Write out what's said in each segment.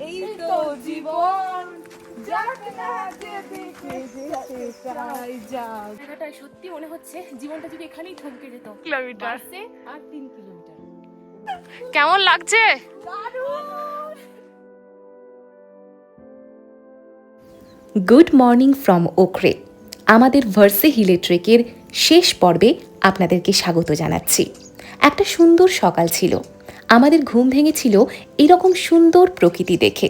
এই তো জীবন জায়গাটায় সত্যি মনে হচ্ছে জীবনটা যদি এখানেই থমকে যেত। কিলোমিটার। আর তিন কিলোমিটার। কেমন লাগছে? গুড মর্নিং ফ্রম ওখরে আমাদের ভার্সে হিলে ট্রেকের শেষ পর্বে আপনাদেরকে স্বাগত জানাচ্ছি। একটা সুন্দর সকাল ছিল। আমাদের ঘুম ভেঙেছিল এরকম সুন্দর প্রকৃতি দেখে।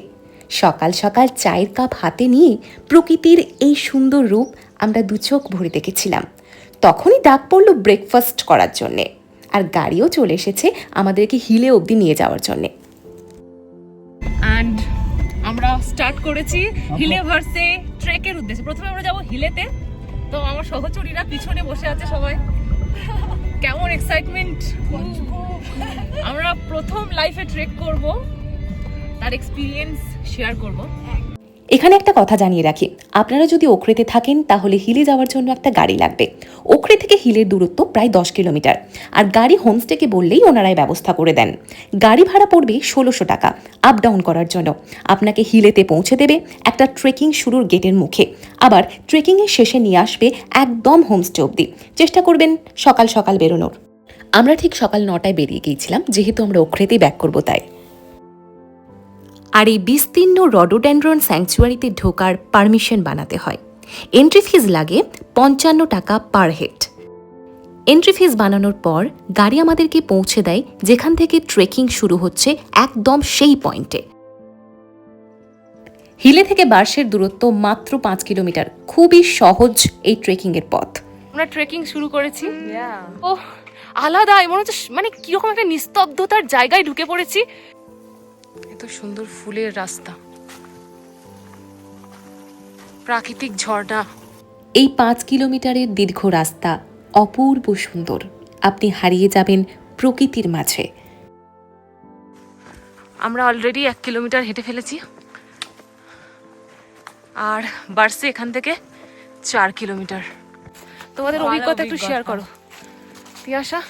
সকাল সকাল চায়ের কাপ হাতে নিয়ে প্রকৃতির এই সুন্দর রূপ আমরা দু চোখ ভরে দেখেছিলাম। তখনই ডাক পড়ল ব্রেকফাস্ট করার জন্যে আর গাড়িও চলে এসেছে আমাদেরকে হিলে অবধি নিয়ে যাওয়ার জন্যে। আমরা স্টার্ট করেছি হিলে ভার্সে ট্রেকের উদ্দেশ্যে। প্রথমে আমরা যাব হিলেতে। তো আমার সহচরীরা পিছনে বসে আছে সবাই। কেমন এক্সাইটমেন্ট আমরা প্রথম লাইফে ট্রেক করব তার এক্সপিরিয়েন্স শেয়ার করব। এখানে একটা কথা জানিয়ে রাখি। আপনারা যদি ওখরেতে থাকেন, তাহলে হিলে যাওয়ার জন্য একটা গাড়ি লাগবে। ওখরে থেকে হিলের দূরত্ব প্রায় দশ কিলোমিটার। আর গাড়ি হোমস্টেকে বললেই ওনারাই ব্যবস্থা করে দেন। গাড়ি ভাড়া পড়বে ষোলোশো টাকা আপ ডাউন করার জন্য। আপনাকে হিলেতে পৌঁছে দেবে একটা ট্রেকিং শুরুর গেটের মুখে। আবার ট্রেকিংয়ের শেষে নিয়ে আসবে একদম হোমস্টে অবধি। চেষ্টা করবেন সকাল সকাল বেরোনোর। আমরা ঠিক সকাল নটায় বেরিয়ে গিয়েছিলাম, যেহেতু আমরা ওখরেতেই ব্যাক করব তাই। আর এই বিস্তীর্ণ রডোডেন্ড্রন স্যাংচুয়ারিতে ঢোকার পারমিশন বানাতে হয়। এন্ট্রি ফিজ লাগে পঞ্চান্ন টাকা পার হেড এন্ট্রি ফিজ বানানোর পর গাড়ি আমাদেরকে পৌঁছে দেয় যেখান থেকে ট্রেকিং শুরু হচ্ছে একদম সেই পয়েন্টে হিলে থেকে বার্ষের দূরত্ব মাত্র পাঁচ কিলোমিটার। খুবই সহজ এই ট্রেকিংয়ের পথ। আমরা ট্রেকিং শুরু করেছি। ও আলাদা মনে হচ্ছে মানে কীরকম একটা নিস্তব্ধতার জায়গায় ঢুকে পড়েছি। এত সুন্দর ফুলের রাস্তা। প্রাকৃতিক ঝর্ণা। এই পাঁচ কিলোমিটারের দীর্ঘ রাস্তা অপূর্ব সুন্দর। আপনি হারিয়ে যাবেন প্রকৃতির মাঝে। আমরা অলরেডি এক কিলোমিটার হেঁটে ফেলেছি। আর বাড়ছে এখান থেকে চার কিলোমিটার। তোমাদের অভিজ্ঞতা একটু শেয়ার। করো। তিয়াশা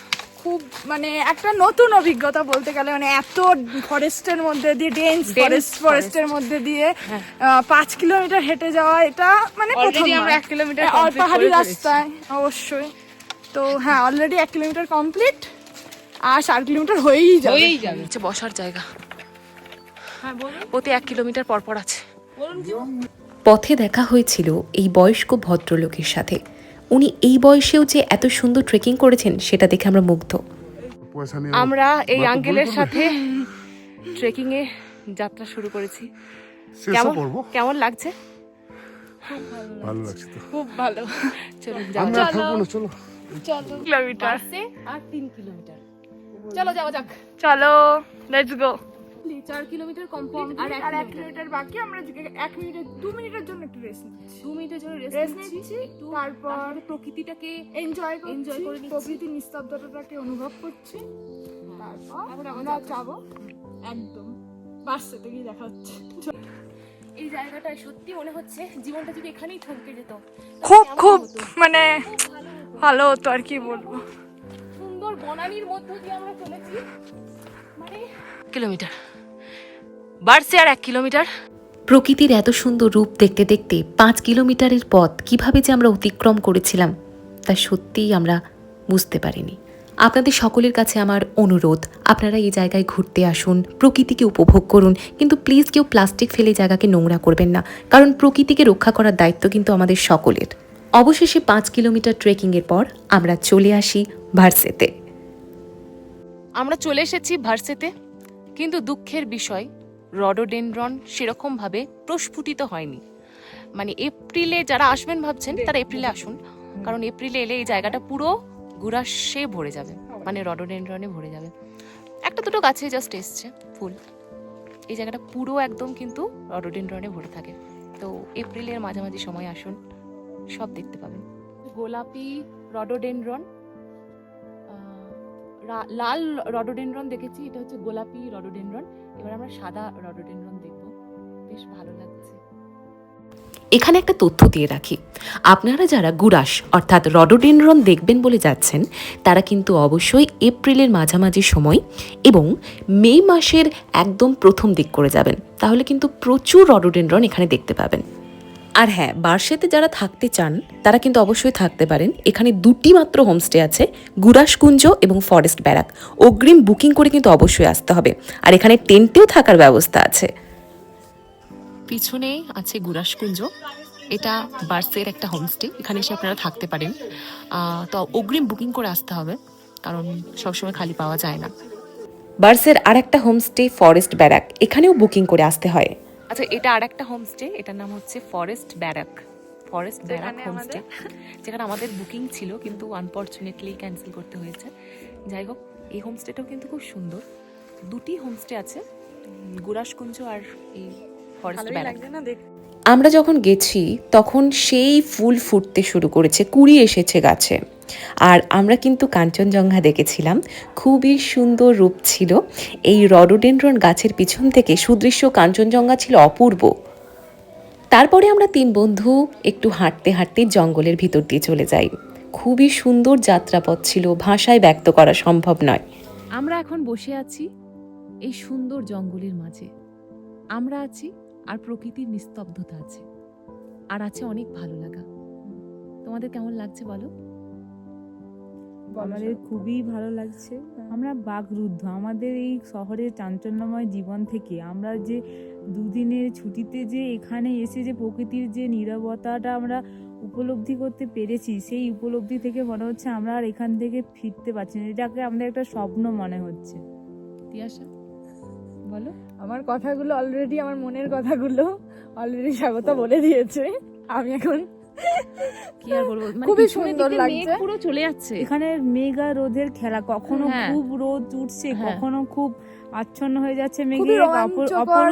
খুব মানে একটা নতুন অভিজ্ঞতা বলতে গেলে মানে এত ফরেস্টের মধ্যে দিয়ে ডেন্স ফরেস্ট ফরেস্টের মধ্যে দিয়ে পাঁচ কিলোমিটার হেঁটে যাওয়া এটা মানে হ্যাঁ। আমরা এক কিলোমিটার হ্যাঁ, পাহাড়ি রাস্তায় অবশ্যই। তো হ্যাঁ অলরেডি এক কিলোমিটার কমপ্লিট আর চার কিলোমিটার হয়েই যাবে। হয়েই যাবে। হচ্ছে বসার জায়গা। প্রতি এক কিলোমিটার পর পর আছে পথে দেখা হয়েছিল এই বয়স্ক ভদ্রলোকের সাথে। উনি এই বয়সেও যে এত সুন্দর ট্রেকিং করেছেন সেটা দেখে আমরা মুগ্ধ। আমরা এই আঙ্কেলের সাথে ট্রেকিং এ যাত্রা শুরু করেছি। কেমন কেমন লাগছে? ভালো লাগছে তো। খুব ভালো। চলুন আমরা চলো। চলো। কিলোমিটার। আর তিন কিলোমিটার। চলো যাওয়া যাক। চলো লেটস গো চার কিলোমিটার কমপ্লিট আর আর এক কিলোমিটার বাকি আমরা এক মিনিটের দু মিনিটের জন্য একটু রেস্ট নিচ্ছি। দু মিনিটের জন্য রেস্ট নিচ্ছি, তারপর- প্রকৃতিটাকে এনজয় এনজয় করে প্রকৃতির নিস্তব্ধতাটাকে অনুভব করছি। তারপর আমরা যাব একদম বাসে গিয়ে দেখা হচ্ছে। এই জায়গাটায় সত্যি মনে হচ্ছে জীবনটা যদি এখানেই থমকে যেত খুব খুব মানে ভালো হতো। আর কি বলব। সুন্দর বনানীর মধ্য দিয়ে আমরা চলেছি। মানে কিলোমিটার। বাড়ছে আর এক কিলোমিটার। প্রকৃতির এত সুন্দর রূপ দেখতে দেখতে পাঁচ কিলোমিটারের পথ কীভাবে যে আমরা অতিক্রম করেছিলাম তা সত্যিই আমরা বুঝতে পারিনি। আপনাদের সকলের কাছে আমার অনুরোধ আপনারা এই জায়গায় ঘুরতে আসুন প্রকৃতিকে উপভোগ করুন কিন্তু প্লিজ কেউ প্লাস্টিক ফেলে জায়গাকে নোংরা করবেন না কারণ প্রকৃতিকে রক্ষা করার দায়িত্ব কিন্তু আমাদের সকলের। অবশেষে পাঁচ কিলোমিটার ট্রেকিংয়ের পর আমরা চলে আসি ভার্সেতে। আমরা চলে এসেছি ভার্সেতে কিন্তু দুঃখের বিষয় রডোডেনড্রন সেরকমভাবে প্রস্ফুটিত হয়নি। মানে এপ্রিলে যারা আসবেন ভাবছেন, তারা এপ্রিলে আসুন। কারণ এপ্রিলে এলে এই জায়গাটা পুরো গুড়াশে ভরে যাবে। মানে রডোডেনড্রনে ভরে যাবে। একটা দুটো গাছে জাস্ট এসছে ফুল। এই জায়গাটা পুরো একদম কিন্তু রডোডেনড্রনে ভরে থাকে। তো এপ্রিলের মাঝামাঝি সময় আসুন, সব দেখতে পাবেন। গোলাপি রডোডেনড্রন লাল রডোডেনড্রন দেখেছি, এটা হচ্ছে গোলাপি রডোডেনড্রন। এবার আমরা সাদা রডোডেনড্রন দেখব। বেশ ভালো লাগছে। এখানে একটা তথ্য দিয়ে রাখি। আপনারা যারা গুরাস, অর্থাৎ রডোডেনড্রন দেখবেন বলে যাচ্ছেন, তারা কিন্তু অবশ্যই এপ্রিলের মাঝামাঝি সময় এবং মে মাসের একদম প্রথম দিক করে যাবেন। তাহলে কিন্তু প্রচুর রডোডেনড্রন এখানে দেখতে পাবেন। আর হ্যাঁ বার্ষেতে যারা থাকতে চান তারা কিন্তু অবশ্যই থাকতে পারেন। এখানে দুটি মাত্র হোমস্টে আছে গুরাসকুঞ্জ এবং ফরেস্ট ব্যারাক। অগ্রিম বুকিং করে কিন্তু অবশ্যই আসতে হবে। আর এখানে টেন্টেও থাকার ব্যবস্থা আছে। পিছনেই আছে গুরাসকুঞ্জ এটা বার্সের একটা হোমস্টে এখানে এসে আপনারা থাকতে পারেন। তো অগ্রিম বুকিং করে আসতে হবে কারণ সবসময় খালি পাওয়া যায় না। বার্সের আর একটা হোমস্টে ফরেস্ট ব্যারাক এখানেও বুকিং করে আসতে হয়। আচ্ছা এটা আর একটা হোমস্টে এটার নাম হচ্ছে forest barrack forest barrack homestay যেখানে আমাদের বুকিং ছিল কিন্তু আনফর্চুনেটলি ক্যান্সেল করতে হয়েছে। যাই হোক এই হোমস্টেটাও কিন্তু খুব সুন্দর। দুটি হোমস্টে আছে গুরাসকুঞ্জ আর এই ফরেস্ট ব্যারাক না দেখ আমরা যখন গেছি, তখন সেই ফুল ফুটতে শুরু করেছে, কুড়ি এসেছে গাছে। আর আমরা কিন্তু কাঞ্চনজঙ্ঘা দেখেছিলাম, খুবই সুন্দর রূপ ছিল। এই রডোডেন্ড্রন গাছের পিছন থেকে সুদৃশ্য কাঞ্চনজঙ্ঘা ছিল অপূর্ব। তারপরে আমরা তিন বন্ধু একটু হাঁটতে হাঁটতে জঙ্গলের ভিতর দিয়ে চলে যাই। খুবই সুন্দর যাত্রাপথ ছিল, ভাষায় ব্যক্ত করা সম্ভব নয়। আমরা এখন বসে আছি এই সুন্দর জঙ্গলের মাঝে। আমরা আছি আর প্রকৃতির নিস্তব্ধতা আছে। আর আছে অনেক ভালো লাগা। তোমাদের কেমন লাগছে বলো? আমাদের খুবই ভালো লাগছে। আমরা বাগরুদ্ধ। আমাদের এই শহরের চাঞ্চল্যময় জীবন থেকে আমরা যে দুদিনের ছুটিতে যে এখানে এসে যে প্রকৃতির যে নীরবতাটা আমরা উপলব্ধি করতে পেরেছি সেই উপলব্ধি থেকে মনে হচ্ছে আমরা আর এখান থেকে ফিরতে পারছি না। এটাকে আমাদের একটা স্বপ্ন মনে হচ্ছে। তিয়াশা বলো। আমার কথাগুলো অলরেডি আমার মনের কথাগুলো অলরেডি স্বাগত বলে দিয়েছে। আমি এখন কি আর বলব? মানে খুবই সুন্দর লাগছে। পুরো চলে যাচ্ছে। এখানে মেঘা রোদের খেলা কখনো হ্যাঁ। খুব রোদ উঠছে হ্যাঁ। কখনো খুব আচ্ছন্ন হয়ে যাচ্ছে খুবই মেঘে রোমাঞ্চকর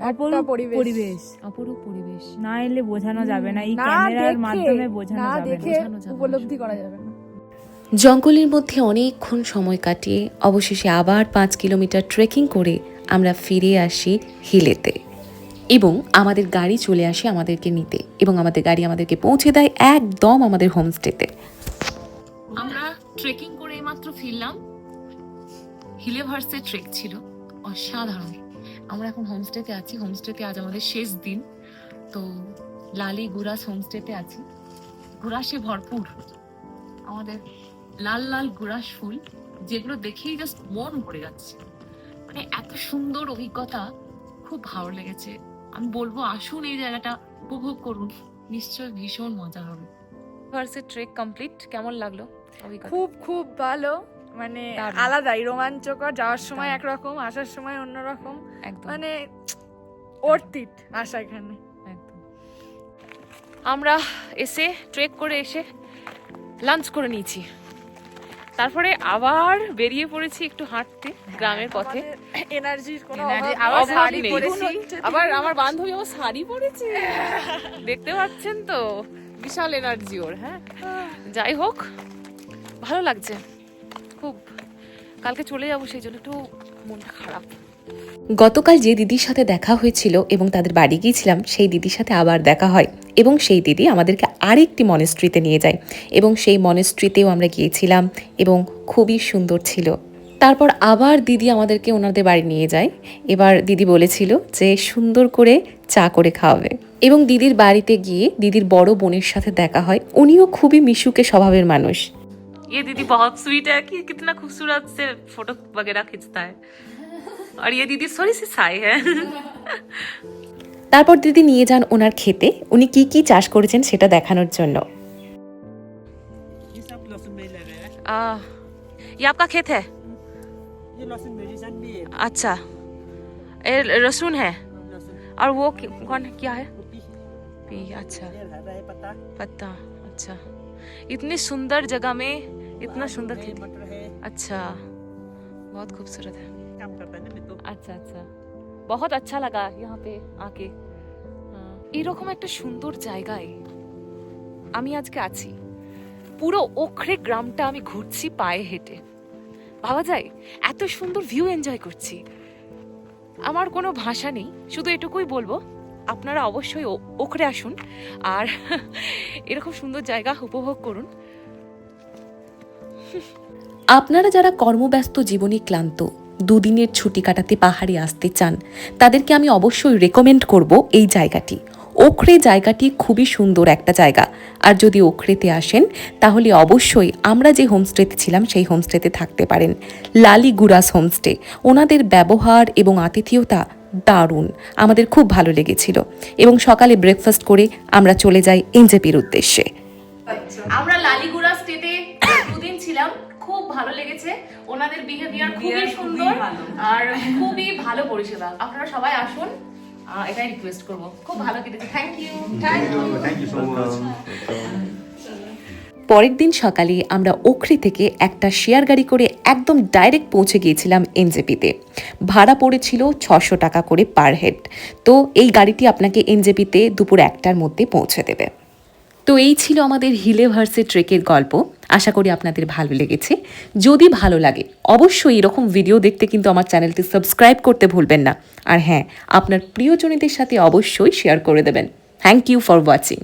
অপরূপ অপরূপ পরিবেশ। অপরূপ পরিবেশ। না এলে বোঝানো যাবে না এই ক্যামেরার মাধ্যমে বোঝানো যাবে না। উপলব্ধি করা যাবে না। জঙ্গলের মধ্যে অনেকক্ষণ সময় কাটিয়ে অবশেষে আবার পাঁচ কিলোমিটার ট্রেকিং করে আমরা ফিরে আসি হিলেতে। এবং আমাদের গাড়ি চলে আসে আমাদেরকে নিতে। এবং আমাদের গাড়ি আমাদেরকে পৌঁছে দেয় একদম আমাদের হোমস্টেতে আমরা ট্রেকিং করে এইমাত্র ফিরলাম। হিলে ভার্সে ট্রেক ছিল। অসাধারণ। আমরা এখন হোমস্টেতে আছি। হোমস্টেতে আজ আমাদের শেষ দিন। তো লালি, গুরাস হোমস্টেতে আছি। গুরাসে ভরপুর। আমাদের লাল লাল গুরাস ফুল, যেগুলো দেখেই জাস্ট মন ভরে যাচ্ছে। মানে এত সুন্দর অভিজ্ঞতা খুব ভালো লেগেছে। আমি বলব আসুন এই জায়গাটা উপভোগ করুন। নিশ্চয় ভীষণ মজা হবে। ভার্সে ট্রেক কমপ্লিট কেমন লাগল খুব খুব ভালো। মানে। আলাদাই রোমাঞ্চকর যাওয়ার সময় একরকম আসার সময় অন্যরকম। একদম। মানে অর্থিত আসা এখানে। একদম। আমরা এসে ট্রেক করে এসে লাঞ্চ করে নিয়েছি। তারপরে আবার বেরিয়ে পড়েছি একটু হাঁটতে গ্রামের পথে। এনার্জির কোনো আবার শাড়ি পরেছি। আবার আমার বান্ধবী আমার শাড়ি পরেছে। দেখতে পাচ্ছেন তো? বিশাল এনার্জি ওর হ্যাঁ? যাই হোক ভালো লাগছে। খুব। কালকে চলে যাব সেই জন্য একটু মনটা খারাপ। গতকাল যে দিদির সাথে দেখা হয়েছিল এবং তাদের বাড়ি গিয়েছিলাম সেই দিদির সাথে আবার দেখা হয়। এবং সেই দিদি আমাদেরকে আরেকটি মনেস্ট্রিতে নিয়ে যায় এবং সেই মনেস্ট্রিতেও আমরা গিয়েছিলাম এবং খুবই সুন্দর ছিল তারপর আবার দিদি আমাদেরকে ওনাদের বাড়ি নিয়ে যায় এবার দিদি বলেছিল যে সুন্দর করে চা করে খাওয়াবে এবং দিদির বাড়িতে গিয়ে দিদির বড় বোনের সাথে দেখা হয় উনিও খুবই মিশুকে স্বভাবের মানুষ ये दीदी बहुत स्वीट है कि कितना खूबसूरत से फोटो वगैरह खींचता है और ये दीदी थोड़ी सी साई है তারপর দিদি নিয়ে যান ওনার খেতে উনি কি কি চাষ করেছেন সেটা দেখানোর জন্য ये सब लहसुन में लगा है आ, ये आपका खेत है ये लहसुन मेडिसन भी है अच्छा ये लहसुन है लहसुन और वो कि- कौन क्या है कुपी पी अच्छा ये हरा है पत्ता पत्ता अच्छा इतनी सुंदर जगह में इतना आलू सुंदर है, खेती मटर है अच्छा बहुत खूबसूरत है काम करता है ना मैं तो আচ্ছা আচ্ছা বহুত আচ্ছা লাগা यहाँ पे आके এরকম একটা সুন্দর জায়গায় আমি আজকে আছি পুরো ওখরে গ্রামটা আমি ঘুরছি পায়ে হেঁটে ভাবা যায় এত সুন্দর ভিউ এনজয় করছি আমার কোনো ভাষা নেই শুধু এটুকুই বলবো আপনারা অবশ্যই ও- ওখরে আসুন আর এরকম সুন্দর জায়গা উপভোগ করুন আপনারা যারা কর্মব্যস্ত জীবনে ক্লান্ত দুদিনের ছুটি কাটাতে পাহাড়ে আসতে চান, তাদেরকে আমি অবশ্যই রেকমেন্ড করব এই জায়গাটি। ওখরে জায়গাটি খুবই সুন্দর একটা জায়গা। আর যদি ওখরেতে আসেন, তাহলে অবশ্যই আমরা যে হোমস্টেতে ছিলাম, সেই হোমস্টেতে থাকতে পারেন। লালি গুরাস হোমস্টে ওনাদের ব্যবহার এবং আতিথেয়তা দারুণ। আমাদের খুব ভালো লেগেছিল। এবং সকালে ব্রেকফাস্ট করে আমরা চলে যাই এনজেপির উদ্দেশ্যে। আমরা লালিগুড়া স্টেতে দুদিন ছিলাম। খুব ভালো লেগেছে। ওনাদের বিহেভিয়ার খুবই সুন্দর আর খুবই ভালো পরিষেবা। আপনারা সবাই আসুন। এটাই রিকোয়েস্ট করব। খুব ভালো কেটেছে। থ্যাংক ইউ থ্যাংক ইউ পরের দিন সকালে আমরা ওখরি থেকে একটা শেয়ার গাড়ি করে একদম ডাইরেক্ট পৌঁছে গিয়েছিলাম এনজেপিতে। ভাড়া পড়েছিল ছশো টাকা করে পার হেড তো এই গাড়িটি আপনাকে এনজেপিতে দুপুর একটার মধ্যে পৌঁছে দেবে। তো এই ছিল আমাদের হিলে ভার্সে ট্রেকের গল্প। আশা করি আপনাদের ভালো লেগেছে। যদি ভালো লাগে, অবশ্যই এরকম ভিডিও দেখতে কিন্তু আমার চ্যানেলটি সাবস্ক্রাইব করতে ভুলবেন না। আর হ্যাঁ আপনার প্রিয়জনীদের সাথে অবশ্যই শেয়ার করে দেবেন। Thank you for watching